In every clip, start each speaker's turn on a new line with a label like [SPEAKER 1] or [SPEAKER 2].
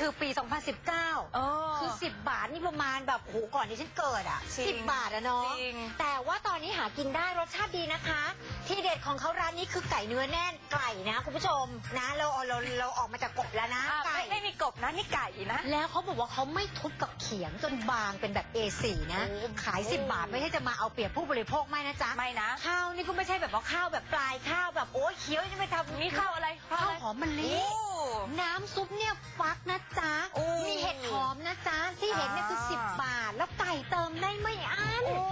[SPEAKER 1] คือปี 2019
[SPEAKER 2] เออ
[SPEAKER 1] คือ 10 บาทนี่ประมาณแบบโอ้โหก่อนที่ฉันเกิดอะ
[SPEAKER 2] จริง
[SPEAKER 1] 10บาทอะเนาะ
[SPEAKER 2] จริง
[SPEAKER 1] แต่ว่าตอนนี้หากินได้รสชาติดีนะคะ ที่เด็ดของเขาร้านนี้คือไก่เนื้อแน่นไก่นะคุณผู้ชมนะเราเราเราออกมาจากกบแล้วนะ
[SPEAKER 2] อะ
[SPEAKER 1] ไก่
[SPEAKER 2] ไม่ไม่มีกบนะนี่ไก่นะ
[SPEAKER 1] แล้วเขาบอกว่าเขาไม่ทุบกับเขียงจนบางเป็นแบบ A4 นะ
[SPEAKER 2] โอ้
[SPEAKER 1] ขาย 10 บาทไม่ใช่จะมาเอาเปรียบผู้บริโภคไม่นะจ๊ะ
[SPEAKER 2] ไม่นะ
[SPEAKER 1] ข้าวนี่ก็ไม่ใช่แบบว่าข้าวแบบปลายข้าวแบบโอ้ยเคี้ยวจะไปทำ
[SPEAKER 2] มีข้าวอะไร
[SPEAKER 1] ข้าวหอมมะลิ
[SPEAKER 2] โอ้
[SPEAKER 1] น้ำซุปเนี่ยฟักนะจ๊ะ
[SPEAKER 2] โอ้
[SPEAKER 1] มีเห็ดหอมนะจ๊ะ ที่เห็นเนี่ยคือ
[SPEAKER 2] อ่า
[SPEAKER 1] 10 บาท แล้วไก่เติมได้ไม่อั้น
[SPEAKER 2] โอ้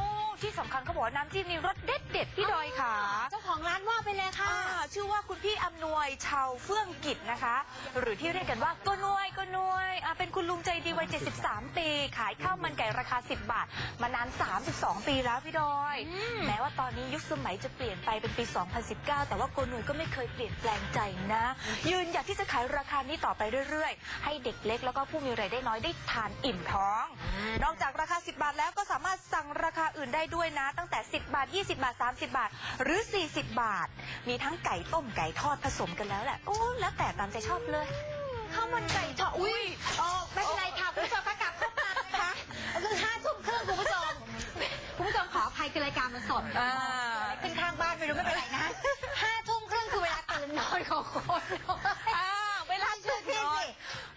[SPEAKER 2] ที่สำคัญเขาบอกว่าน้ำจิ้มนี่รสเด็ดเด็ดๆพี่ดอยค่ะ
[SPEAKER 1] เจ้าของร้านว่าไปเลยค่ะ
[SPEAKER 2] อ่าชื่อว่าคุณพี่อำนวยชาวเฟื่องกิจนะคะ หรือที่เรียกกันว่าก็นวยก็นวยอ่าเป็นคุณลุงใจดีวัย 73 ปี ขายข้าวมันไก่ราคา 10 บาท มานาน 32 ปีแล้วพี่ดอย
[SPEAKER 1] อืม
[SPEAKER 2] แม้ว่าตอนนี้ยุคสมัยจะเปลี่ยนไปเป็นปี 2019 แต่ว่าโกนวยก็ไม่เคยเปลี่ยนแปลงใจนะ ยืนหยัดที่จะขายราคานี้ต่อไปเรื่อยๆ ให้เด็กเล็กแล้วก็ผู้มีรายได้น้อยได้ทานอิ่มท้อง นอกจากราคา 10 บาทแล้วก็สามารถสั่งราคาอื่นได้ด้วยนะ ตั้งแต่ 10 บาท 20 บาท 30 บาท หรือ 40 บาท มีทั้งไก่ต้มไก่ทอดผสมกันแล้วแหละ โอ้แล้วแต่ตามใจชอบเลย
[SPEAKER 1] ข้าวมันไก่ทอดอุ้ยอ๋อไม่เป็นไรค่ะคุณผู้ชมคะกลับเข้ามานะคะคือห้าทุ่มครึ่งคุณผู้ชมคุณผู้ชมขออภัยคือรายการมันสด
[SPEAKER 2] อ่า
[SPEAKER 1] ขึ้นข้างบ้านไม่รู้ไม่เป็นไรนะห้าทุ่มครึ่งคือเวลาตื่นนอนของคน
[SPEAKER 2] อ้าวเวลา
[SPEAKER 1] ชื่อพี่สิ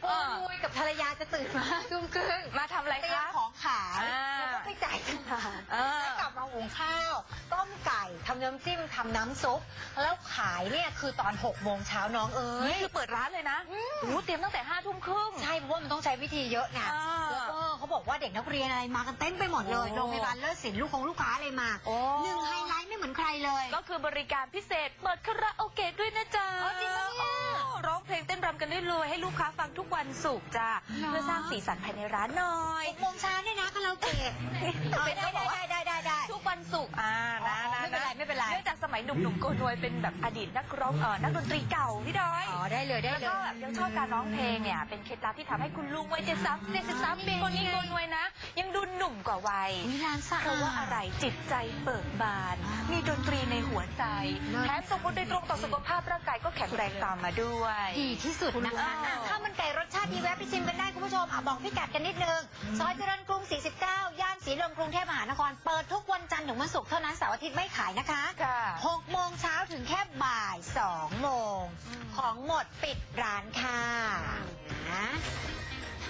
[SPEAKER 2] เอ
[SPEAKER 1] โอ้
[SPEAKER 2] อ
[SPEAKER 1] ยกับ ภรรยาจะตื่นมาห้าทุ่มครึ่ง
[SPEAKER 2] มาทำอะไร
[SPEAKER 1] เตรียม
[SPEAKER 2] คะ
[SPEAKER 1] ของขาย
[SPEAKER 2] อ่า
[SPEAKER 1] แล้วก็ไปจ่ายตลาด
[SPEAKER 2] อ่า
[SPEAKER 1] แล้วกลับมา หุงข้าว ต้มไก่ทำน้ำจิ้มทำน้ำซุป แล้วขายเนี่ยคือตอน6กโมงเช้าน้องเอ้
[SPEAKER 2] นี่
[SPEAKER 1] ย
[SPEAKER 2] คือเปิดร้านเลยนะโอ้เตรียมตั้งแต่ห้าทุ่มครึ่ง
[SPEAKER 1] ใช่เพราะว่ามันต้องใช้วิธีเยอะนะ
[SPEAKER 2] อ่า
[SPEAKER 1] แล้วก็เขาบอกว่าเด็กนักเรียนอะไรมากันเต้นไปหมดเลย
[SPEAKER 2] โอ้
[SPEAKER 1] โรงพยาบาลเลิศศิลป์ลูกของลูกค้าอะไรมา
[SPEAKER 2] โอ้
[SPEAKER 1] หนึ่งไฮไลท์ไม่เหมือนใครเลย
[SPEAKER 2] ก็คือบริการพิเศษ เปิดคาราโอเกะด้วยนะจ๊ะ
[SPEAKER 1] อ๋อจริงปะเนี่ย
[SPEAKER 2] โอ้ร้องเพลงเต้นรำกันได้เลยให้ลูกค้าฟังทุกวันศุกร์จ้า
[SPEAKER 1] เหรอ
[SPEAKER 2] เพื่อสร้างสีสันภายในร้านหน่อย
[SPEAKER 1] หกโมงเช้าเนี่ยนะคาราโอเกะ
[SPEAKER 2] เป็น
[SPEAKER 1] ได้
[SPEAKER 2] เขาบ ทุกวันศุกร์อ่านะ
[SPEAKER 1] อ๋อ
[SPEAKER 2] นะ
[SPEAKER 1] ไม่เป็นไรไม่เป็นไร
[SPEAKER 2] เนื่องจากส มัยหนุ่มๆโกนวยเป็นแบบอดีตนักร้องเออนักดนตรีเก่าพี่ดอย
[SPEAKER 1] อ๋อได้เลยได้
[SPEAKER 2] แล้ว
[SPEAKER 1] เล
[SPEAKER 2] ก็
[SPEAKER 1] ย
[SPEAKER 2] แบบยังชอบการร้องเพลงเนี่ยเป็นเคล็ดลับที่ทำให้คุณลุงวัยเจ็ดสามเจ็ดสิบสามปีคนนี้โกนวยนะ ยังดูหนุ่มกว่าวัย
[SPEAKER 1] มีร้านสะอาด
[SPEAKER 2] เพราะว่าอะไรจิตใจเบิกบาน
[SPEAKER 1] อ่ามี
[SPEAKER 2] มีดนตรีในหัวใจ
[SPEAKER 1] เลิศ
[SPEAKER 2] แถมส่งผลโดยตรงต่อสุขภาพร่างกายก็แข็งแรงตามมาด้วย
[SPEAKER 1] ดีที่สุดนะคะ
[SPEAKER 2] อ๋ออะ
[SPEAKER 1] ข้าวมันไก่รสชาติดีแวะไปชิมกันได้คุณผู้ชมอะบอกพี่กัดกันนิดนึง ซอยเจริญกรุง 49 ย่านสีลมกรุงเทพมหานคร เปิดทุกวันจันทร์ถึงวันศุกร์เท่านั้นเสาร์อาทิตย์ไม่ขายนะคะ
[SPEAKER 2] ค่ะ
[SPEAKER 1] 6โมงเช้าถึงแค่บ่าย 2 โมง
[SPEAKER 2] อืม
[SPEAKER 1] ของหมดปิดร้านค่ะนะ